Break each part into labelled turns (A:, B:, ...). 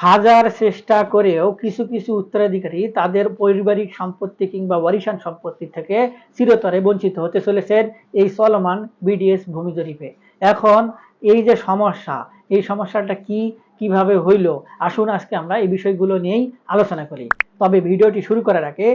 A: হাজার চেষ্টা করেও কিছু কিছু উত্তরাধিকারী তাদের পারিবারিক সম্পত্তি কিংবা ওয়ারিশান সম্পত্তি থেকে চিরতরে বঞ্চিত হতে চলেছেন এই চলমান বিডিএস ভূমি জরিপে। এখন এই যে সমস্যা, এই সমস্যাটা কি, কীভাবে হইল? আসুন আজকে আমরা এই বিষয়গুলো নিয়েই আলোচনা করি। তবে ভিডিওটি শুরু করার আগে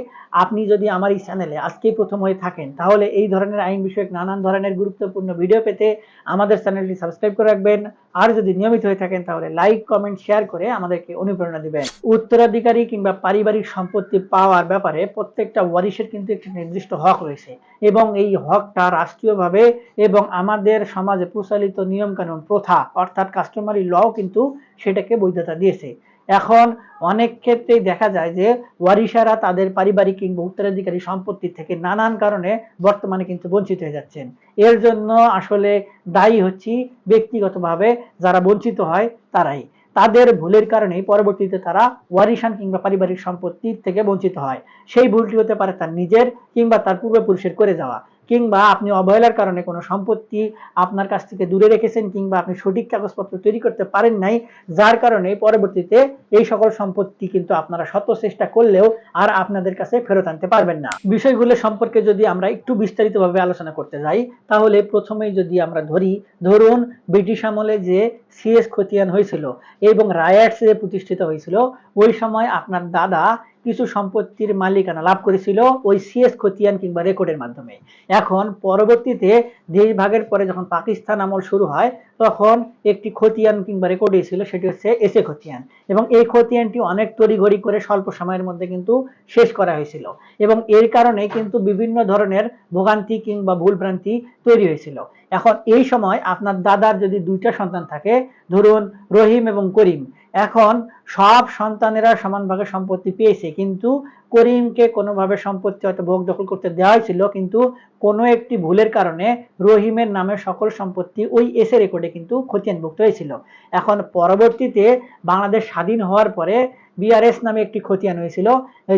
A: আপনি যদি আমার এই চ্যানেলে আজকেই প্রথম হয়ে থাকেন, তাহলে এই ধরনের আইন বিষয়ক নানান ধরনের গুরুত্বপূর্ণ ভিডিও পেতে আমাদের চ্যানেলটি সাবস্ক্রাইব করে রাখবেন। আর যদি নিয়মিত হয়ে থাকেন, তাহলে লাইক, কমেন্ট, শেয়ার করে আমাদেরকে অনুপ্রেরণা দিবেন। উত্তরাধিকারী কিংবা পারিবারিক সম্পত্তি পাওয়ার ব্যাপারে প্রত্যেকটা ওয়ারিশের কিন্তু একটি নির্দিষ্ট হক রয়েছে এবং এই হকটা রাষ্ট্রীয়ভাবে এবং আমাদের সমাজে প্রচলিত নিয়মকানুন প্রথা অর্থাৎ কাস্টমারি লও কিন্তু সেটাকে বৈধতা দিয়েছে। এখন অনেক ক্ষেত্রেই দেখা যায় যে ওয়ারিশারা তাদের পারিবারিক কিংবা উত্তরাধিকারী সম্পত্তি থেকে নানান কারণে বর্তমানে কিন্তু বঞ্চিত হয়ে যাচ্ছেন। এর জন্য আসলে দায়ী হচ্ছি ব্যক্তিগতভাবে যারা বঞ্চিত হয় তারাই। তাদের ভুলের কারণেই পরবর্তীতে তারা ওয়ারিশান কিংবা পারিবারিক সম্পত্তির থেকে বঞ্চিত হয়। সেই ভুলটি হতে পারে তার নিজের কিংবা তার পূর্বপুরুষের করে যাওয়া। কিংবা আপনি অবহেলার কারণে কোনো সম্পত্তি আপনার কাছ থেকে দূরে রেখেছেন কিংবা আপনি সঠিক কাগজপত্র তৈরি করতে পারেন নাই, যার কারণে পরবর্তীতে এই সকল সম্পত্তি কিন্তু আপনারা শত চেষ্টা করলেও আর আপনাদের কাছে ফেরত আনতে পারবেন না। বিষয়গুলো সম্পর্কে যদি আমরা একটু বিস্তারিতভাবে আলোচনা করতে যাই, তাহলে প্রথমেই যদি আমরা ধরি, ধরুন ব্রিটিশ আমলে যে সিএস খতিয়ান হয়েছিল এবং রায়াটস যে প্রতিষ্ঠিত হয়েছিল, ওই সময় আপনার দাদা কিছু সম্পত্তির মালিকানা লাভ করেছিল ওই সিএস খতিয়ান কিংবা রেকর্ডের মাধ্যমে। এখন পরবর্তীতে দেশ ভাগের পরে যখন পাকিস্তান আমল শুরু হয়, তখন একটি খতিয়ান কিংবা রেকর্ড ছিল সেটি হচ্ছে এসে খতিয়ান। এবং এই খতিয়ানটি অনেক তড়িঘড়ি করে স্বল্প সময়ের মধ্যে কিন্তু শেষ করা হয়েছিল। এবং এর কারণে কিন্তু বিভিন্ন ধরনের ভোগান্তি কিংবা ভুলভ্রান্তি তৈরি হয়েছিল। এখন এই সময় আপনার দাদার যদি দুইটা সন্তান থাকে, ধরুন রহিম এবং করিম এখন সব সন্তানেরা সমানভাবে সম্পত্তি পেয়েছে কিন্তু করিমকে কোনোভাবে সম্পত্তি হয়তো ভোগ দখল করতে দেওয়া হয়েছিল কিন্তু কোনো একটি ভুলের কারণে রহিমের নামে সকল সম্পত্তি ওই এসে রেকর্ডে কিন্তু খতিয়ানভুক্ত হয়েছিল। এখন পরবর্তীতে বাংলাদেশ স্বাধীন হওয়ার পরে বিআরএস নামে একটি খতিয়ান হয়েছিল,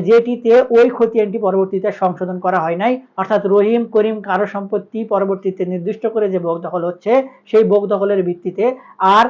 A: যেটিতে ওই খতিয়ানটি পরবর্তীতে সংশোধন করা হয় নাই। অর্থাৎ রহিম, করিম কারও সম্পত্তি পরবর্তীতে নির্দিষ্ট করে যে ভোগ দখল হচ্ছে, সেই ভোগ দখলের ভিত্তিতে আর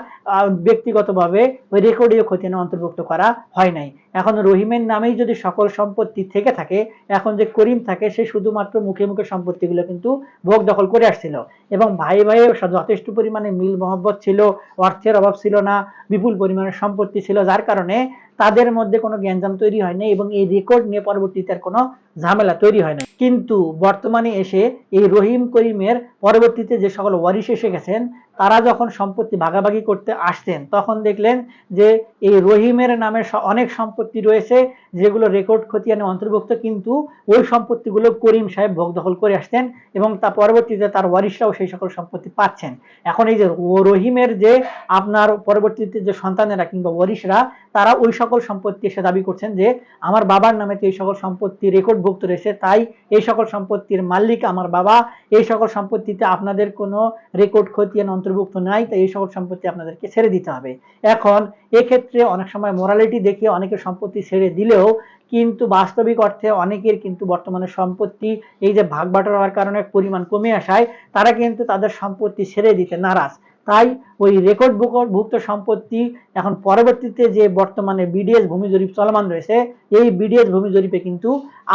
A: ব্যক্তিগতভাবে ওই রেকর্ডীয় খতিয়ানে অন্তর্ভুক্ত করা হয় নাই। এখন রহিমের নামেই যদি সকল সম্পত্তি থেকে থাকে, এখন যে করিম থাকে, সে শুধুমাত্র মুখে মুখে সম্পত্তিগুলো কিন্তু ভোগ দখল করে আসছিল। এবং ভাই ভাইয়ে যথেষ্ট পরিমাণে মিল মহব্বত ছিল, অর্থের অভাব ছিল না, বিপুল পরিমাণে সম্পত্তি ছিল, যার কারণে তাদের মধ্যে কোনো জ্ঞানজাম তৈরি হয় না এবং এই রেকর্ড নিয়ে পরবর্তীতে আর কোনো ঝামেলা তৈরি হয় না কিন্তু বর্তমানে এসে এই রহিম করিমের পরবর্তীতে যে সকল ওয়ারিশ এসে গেছেন, তারা যখন সম্পত্তি ভাগাভাগি করতে আসতেন তখন দেখলেন যে এই রহিমের নামে অনেক সম্পত্তি রয়েছে যেগুলো রেকর্ড খতিয়ানে অন্তর্ভুক্ত, কিন্তু ওই সম্পত্তিগুলো করিম সাহেব ভোগ দখল করে আসতেন এবং তা পরবর্তীতে তার ওয়ারিশরাও সেই সকল সম্পত্তি পাচ্ছেন। এখন এই যে রহিমের যে আপনার পরবর্তীতে যে সন্তানেরা কিংবা ওয়ারিশরা, তারা ওই সকল সম্পত্তি এসে দাবি করছেন যে আমার বাবার নামে তো এই সকল সম্পত্তি রেকর্ডভুক্ত রয়েছে, তাই এই সকল সম্পত্তির মালিক আমার বাবা। এই সকল সম্পত্তিতে আপনাদের কোনো রেকর্ড খতিয়ান অন্তর্ভুক্ত নাই, তাই এই সকল সম্পত্তি আপনাদেরকে ছেড়ে দিতে হবে। এখন এক্ষেত্রে অনেক সময় মোরালিটি দেখে অনেকের সম্পত্তি ছেড়ে দিলেও কিন্তু বাস্তবিক অর্থে অনেকের কিন্তু বর্তমানে সম্পত্তি এই যে ভাগ বাটোয়ার কারণে পরিমাণ কমে আসায়, তারা কিন্তু তাদের সম্পত্তি ছেড়ে দিতে নারাজ। তাই ওই রেকর্ড ভুক্ত সম্পত্তি এখন পরবর্তীতে যে বর্তমানে বিডিএস ভূমি জরিপ চলমান রয়েছে, এই বিডিএস ভূমি জরিপে কিন্তু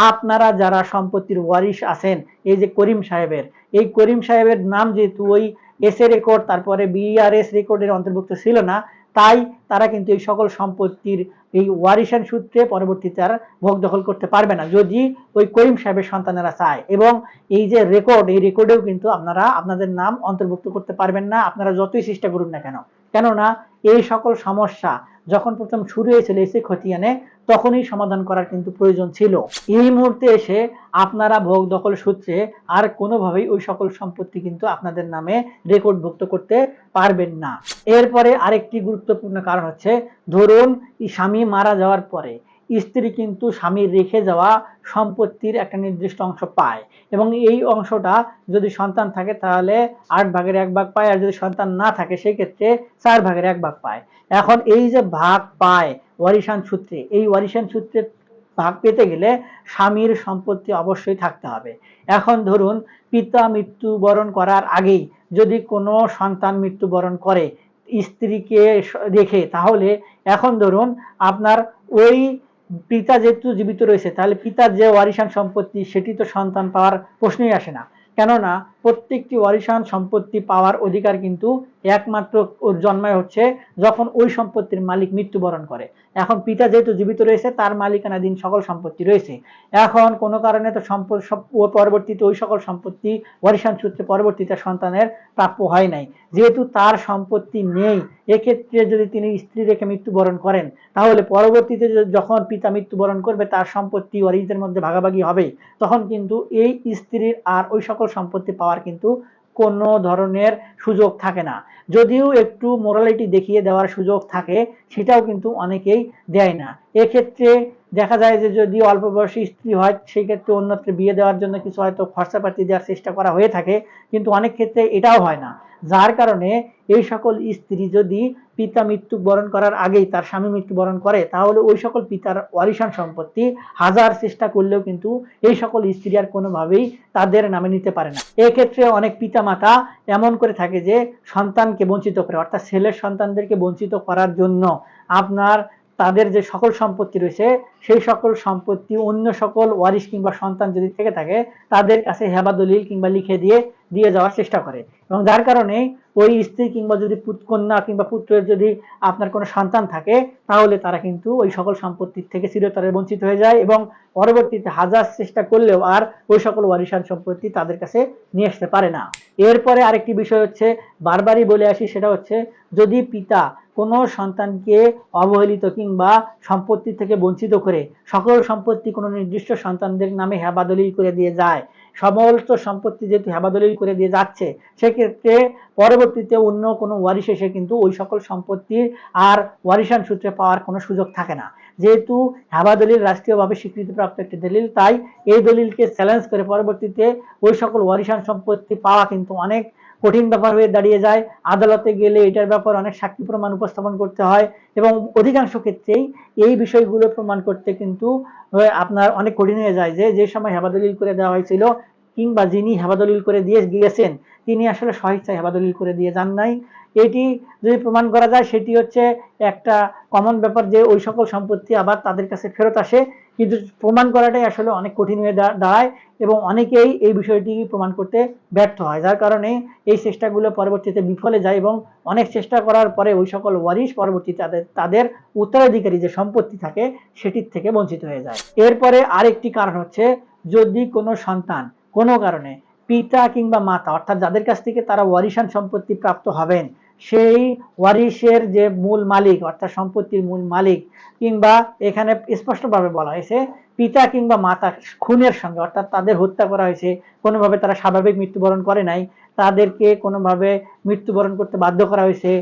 A: আপনারা যারা সম্পত্তির ওয়ারিশ আছেন, এই যে করিম সাহেবের, এই করিম সাহেবের নাম যেহেতু ওই এস এ রেকর্ড তারপরে বিআরএস রেকর্ডের অন্তর্ভুক্ত ছিল না তাই তারা কিন্তু এই সকল সম্পত্তির এই ওয়ারিশান সূত্রে পরবর্তীতে আর ভোগ দখল করতে পারবে না, যদি ওই করিম সাহেবের সন্তানেরা চায়। এবং এই যে রেকর্ড এই রেকর্ডেও কিন্তু আপনারা আপনাদের নাম অন্তর্ভুক্ত করতে পারবেন না, আপনারা যতই চেষ্টা করুন না কেন। কেননা এই সকল সমস্যা যখন প্রথম শুরু হয়েছিল এসে খতিয়ানে তখনই সমাধান করার কিন্তু প্রয়োজন ছিল। এই মুহূর্তে এসে আপনারা ভোগ দখল সূত্রে আর কোনোভাবেই ওই সকল সম্পত্তি কিন্তু আপনাদের নামে রেকর্ডভুক্ত করতে পারবেন না। এরপরে আরেকটি গুরুত্বপূর্ণ কারণ হচ্ছে, ধরুন, স্বামী মারা যাওয়ার পরে স্ত্রী কিন্তু স্বামীর রেখে যাওয়া সম্পত্তির একটা নির্দিষ্ট অংশ পায়। এবং এই অংশটা যদি সন্তান থাকে তাহলে আট ভাগের এক ভাগ পায়, আর যদি সন্তান না থাকে সেই ক্ষেত্রে চার ভাগের এক ভাগ পায়। এখন এই যে ভাগ পায় ওয়ারিশান সূত্রে, এই ওয়ারিশান সূত্রে ভাগ পেতে গেলে স্বামীর সম্পত্তি অবশ্যই থাকতে হবে। এখন ধরুন পিতা মৃত্যুবরণ করার আগেই যদি কোনো সন্তান মৃত্যুবরণ করে স্ত্রীকে রেখে, তাহলে এখন ধরুন আপনার ওই পিতা যেহেতু জীবিত রয়েছে, তাহলে পিতার যে ওয়ারিশান সম্পত্তি, সেটি তো সন্তান পাওয়ার প্রশ্নই আসে না। কেননা প্রত্যেকটি ওয়ারিশান সম্পত্তি পাওয়ার অধিকার কিন্তু একমাত্র ওর জন্মায় হচ্ছে যখন ওই সম্পত্তির মালিক মৃত্যুবরণ করে। এখন পিতা যেহেতু জীবিত রয়েছে, তার মালিকানাধীন সকল সম্পত্তি রয়েছে। এখন কোনো কারণে তো সম্পদ ও পরবর্তীতে ওই সকল সম্পত্তি ওয়ারিশান সূত্রে পরবর্তীতে সন্তানের প্রাপ্য হয় নাই। যেহেতু তার সম্পত্তি নেই, এক্ষেত্রে যদি তিনি স্ত্রী রেখে মৃত্যুবরণ করেন, তাহলে পরবর্তীতে যখন পিতা মৃত্যুবরণ করবে, তার সম্পত্তি ওয়ারিশদের মধ্যে ভাগাভাগি হবে। তখন কিন্তু এই স্ত্রীর আর ওই সকল সম্পত্তি পাওয়ার কিন্তু কোনো ধরনের সুযোগ থাকে না। যদিও একটু মোরালিটি দেখিয়ে দেওয়ার সুযোগ থাকে, সেটাও কিন্তু অনেকেই দেয় না। এক্ষেত্রে দেখা যায় যে যদি অল্প বয়সী স্ত্রী হয়, সেই ক্ষেত্রে অন্যত্র বিয়ে দেওয়ার জন্য কিছু হয়তো খরচাপাতি দেওয়ার চেষ্টা করা হয়ে থাকে, কিন্তু অনেক ক্ষেত্রে এটাও হয় না। যার কারণে এই সকল স্ত্রী যদি পিতা মৃত্যুবরণ করার আগেই তার স্বামী মৃত্যুবরণ করে, তাহলে ওই সকল পিতার ওয়ারিশান সম্পত্তি হাজার চেষ্টা করলেও কিন্তু এই সকল স্ত্রী আর কোনোভাবেই তাদের নামে নিতে পারে না। এক্ষেত্রে অনেক পিতা মাতা এমন করে থাকে যে সন্তানকে বঞ্চিত করে, অর্থাৎ ছেলের সন্তানদেরকে বঞ্চিত করার জন্য আপনার তাদের যে সকল সম্পত্তি রয়েছে, সেই সকল সম্পত্তি অন্য সকল ওয়ারিশ কিংবা সন্তান যদি থেকে থাকে, তাদের কাছে হেবা দলিল কিংবা লিখে দিয়ে দিয়ে যাওয়ার চেষ্টা করে। এবং যার কারণে ওই স্ত্রী কিংবা যদি কন্যা কিংবা পুত্রের যদি আপনার কোনো সন্তান থাকে, তাহলে তারা কিন্তু ওই সকল সম্পত্তির থেকে চিরতরে বঞ্চিত হয়ে যায় এবং পরবর্তীতে হাজার চেষ্টা করলেও আর ওই সকল ওয়ারিশান সম্পত্তি তাদের কাছে নিয়ে আসতে পারে না। এরপরে আরেকটি বিষয় হচ্ছে, বারবারই বলে আসি, সেটা হচ্ছে যদি পিতা কোনো সন্তানকে অবহেলিত কিংবা সম্পত্তি থেকে বঞ্চিত করে সকল সম্পত্তি কোনো নির্দিষ্ট সন্তানদের নামে হেবাদলিল করে দিয়ে যায়, সমস্ত সম্পত্তি যেহেতু হেবাদলিল করে দিয়ে যাচ্ছে, সেক্ষেত্রে পরবর্তীতে অন্য কোনো ওয়ারিশ এসে কিন্তু ওই সকল সম্পত্তি আর ওয়ারিশান সূত্রে পাওয়ার কোনো সুযোগ থাকে না। যেহেতু হেবা দলিল রাষ্ট্রীয়ভাবে স্বীকৃতিপ্রাপ্ত একটি দলিল, তাই এই দলিলকে চ্যালেঞ্জ করে পরবর্তীতে ওই সকল ওয়ারিশান সম্পত্তি পাওয়া কিন্তু অনেক কঠিন ব্যাপার হয়ে দাঁড়িয়ে যায়। আদালতে গেলে এটার ব্যাপার অনেক সাক্ষী প্রমাণ উপস্থাপন করতে হয় এবং অধিকাংশ ক্ষেত্রেই এই বিষয়গুলো প্রমাণ করতে কিন্তু আপনার অনেক কঠিন হয়ে যায় যে যে সময় হেবাদলিল করে দেওয়া হয়েছিল কিংবা যিনি হেবাদলিল করে দিয়ে গিয়েছেন, তিনি আসলে স্বইচ্ছায় হেবাদলিল করে দিয়ে যান নাই। এটি যদি প্রমাণ করা যায়, সেটি হচ্ছে একটা কমন ব্যাপার যে ওই সকল সম্পত্তি আবার তাদের কাছে ফেরত আসে। কিন্তু প্রমাণ করাটাই আসলে অনেক কঠিন হয়ে দাঁড়ায় এবং অনেকেই এই বিষয়টি প্রমাণ করতে ব্যর্থ হয়, যার কারণে এই চেষ্টাগুলো পরবর্তীতে বিফলে যায় এবং অনেক চেষ্টা করার পরে ওই সকল ওয়ারিশ পরবর্তীতে তাদের তাদের উত্তরাধিকারী যে সম্পত্তি থাকে, সেটির থেকে বঞ্চিত হয়ে যায়। এরপরে আরেকটি কারণ হচ্ছে যদি কোনো সন্তান কোনো কারণে পিতা কিংবা মাতা, অর্থাৎ যাদের কাছ থেকে তারা ওয়ারিশান সম্পত্তি প্রাপ্ত হবেন, সেই ওয়ারিশের যে মূল মালিক, অর্থাৎ সম্পত্তির মূল মালিক কিংবা এখানে স্পষ্টভাবে বলা হয়েছে, পিতা কিংবা মাতা খুনের সঙ্গে, অর্থাৎ তাদের হত্যা করা হয়েছে, কোনোভাবে তারা স্বাভাবিক মৃত্যুবরণ করে নাই, তাদেরকে কোনোভাবে মৃত্যুবরণ করতে বাধ্য করা হয়েছে,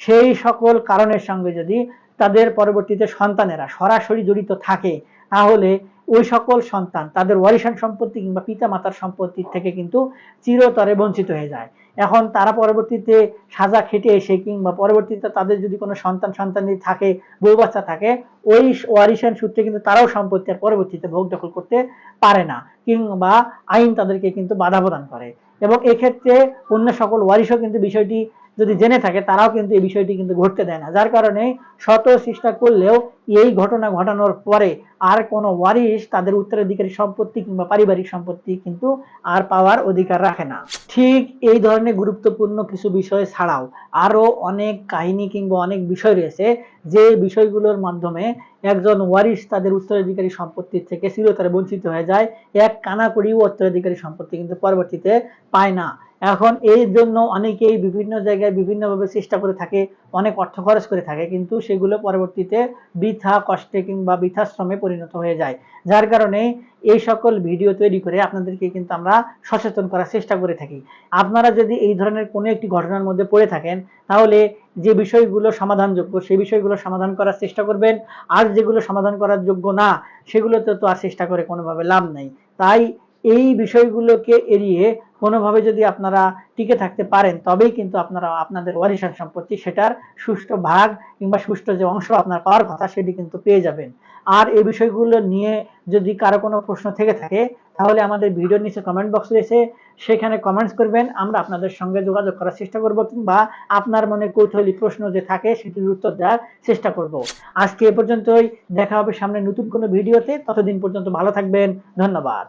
A: সেই সকল কারণের সঙ্গে যদি তাদের পরবর্তীতে সন্তানেরা সরাসরি জড়িত থাকে তাহলে ওই সকল সন্তান তাদের ওয়ারিশান সম্পত্তি কিংবা পিতা মাতার সম্পত্তি থেকে কিন্তু চিরতরে বঞ্চিত হয়ে যায়। এখন তারা পরবর্তীতে সাজা খেটে এসে কিংবা পরবর্তীতে তাদের যদি কোনো সন্তান সন্তানি থাকে, বউ বাচ্চা থাকে, ওই ওয়ারিশান সূত্রে কিন্তু তারাও সম্পত্তি আর পরবর্তীতে ভোগ দখল করতে পারে না কিংবা আইন তাদেরকে কিন্তু বাধা প্রদান করে। এবং এক্ষেত্রে অন্য সকল ওয়ারিশও কিন্তু বিষয়টি যদি জেনে থাকে, তারাও কিন্তু এই বিষয়টি কিন্তু ঘটতে দেয় না। যার কারণে শত চেষ্টা করলেও এই ঘটনা ঘটানোর পরে আর কোনো ওয়ারিশ তাদের উত্তরাধিকারী সম্পত্তি কিংবা পারিবারিক সম্পত্তি কিন্তু আর পাওয়ার অধিকার রাখে না। ঠিক এই ধরনের গুরুত্বপূর্ণ কিছু বিষয় ছাড়াও আরও অনেক কাহিনী কিংবা অনেক বিষয় রয়েছে, যে বিষয়গুলোর মাধ্যমে একজন ওয়ারিশ তাদের উত্তরাধিকারী সম্পত্তির থেকে চিরতরে বঞ্চিত হয়ে যায়। এক কানাকড়িও উত্তরাধিকারী সম্পত্তি কিন্তু পরবর্তীতে পায় না। এখন এই জন্য অনেকেই বিভিন্ন জায়গায় বিভিন্নভাবে চেষ্টা করে থাকে, অনেক অর্থ খরচ করে থাকে, কিন্তু সেগুলো পরবর্তীতে বৃথা কষ্টে কিংবা বৃথাশ্রমে পরিণত হয়ে যায়। যার কারণে এই সকল ভিডিও তৈরি করে আপনাদেরকে কিন্তু আমরা সচেতন করার চেষ্টা করে থাকি। আপনারা যদি এই ধরনের কোনো একটি ঘটনার মধ্যে পড়ে থাকেন, তাহলে যে বিষয়গুলো সমাধানযোগ্য, সেই বিষয়গুলো সমাধান করার চেষ্টা করবেন। আর যেগুলো সমাধান করার যোগ্য না, সেগুলোতে তো আর চেষ্টা করে কোনোভাবে লাভ নেই। তাই এই বিষয়গুলোকে এড়িয়ে কোনোভাবে যদি আপনারা টিকে থাকতে পারেন, তবেই কিন্তু আপনারা আপনাদের ওয়ারিশান সম্পত্তি, সেটার সুষ্ঠু ভাগ কিংবা সুষ্ঠু যে অংশ আপনার পাওয়ার কথা, সেটি কিন্তু পেয়ে যাবেন। আর এই বিষয়গুলো নিয়ে যদি কারও কোনো প্রশ্ন থেকে থাকে, তাহলে আমাদের ভিডিওর নিচে কমেন্ট বক্স রয়েছে, সেখানে কমেন্টস করবেন, আমরা আপনাদের সঙ্গে যোগাযোগ করার চেষ্টা করব কিংবা আপনার মনে কৌতূহলী প্রশ্ন যে থাকে, সেটির উত্তর দেওয়ার চেষ্টা করব। আজকে এ পর্যন্তই, দেখা হবে সামনে নতুন কোনো ভিডিওতে, ততদিন পর্যন্ত ভালো থাকবেন, ধন্যবাদ।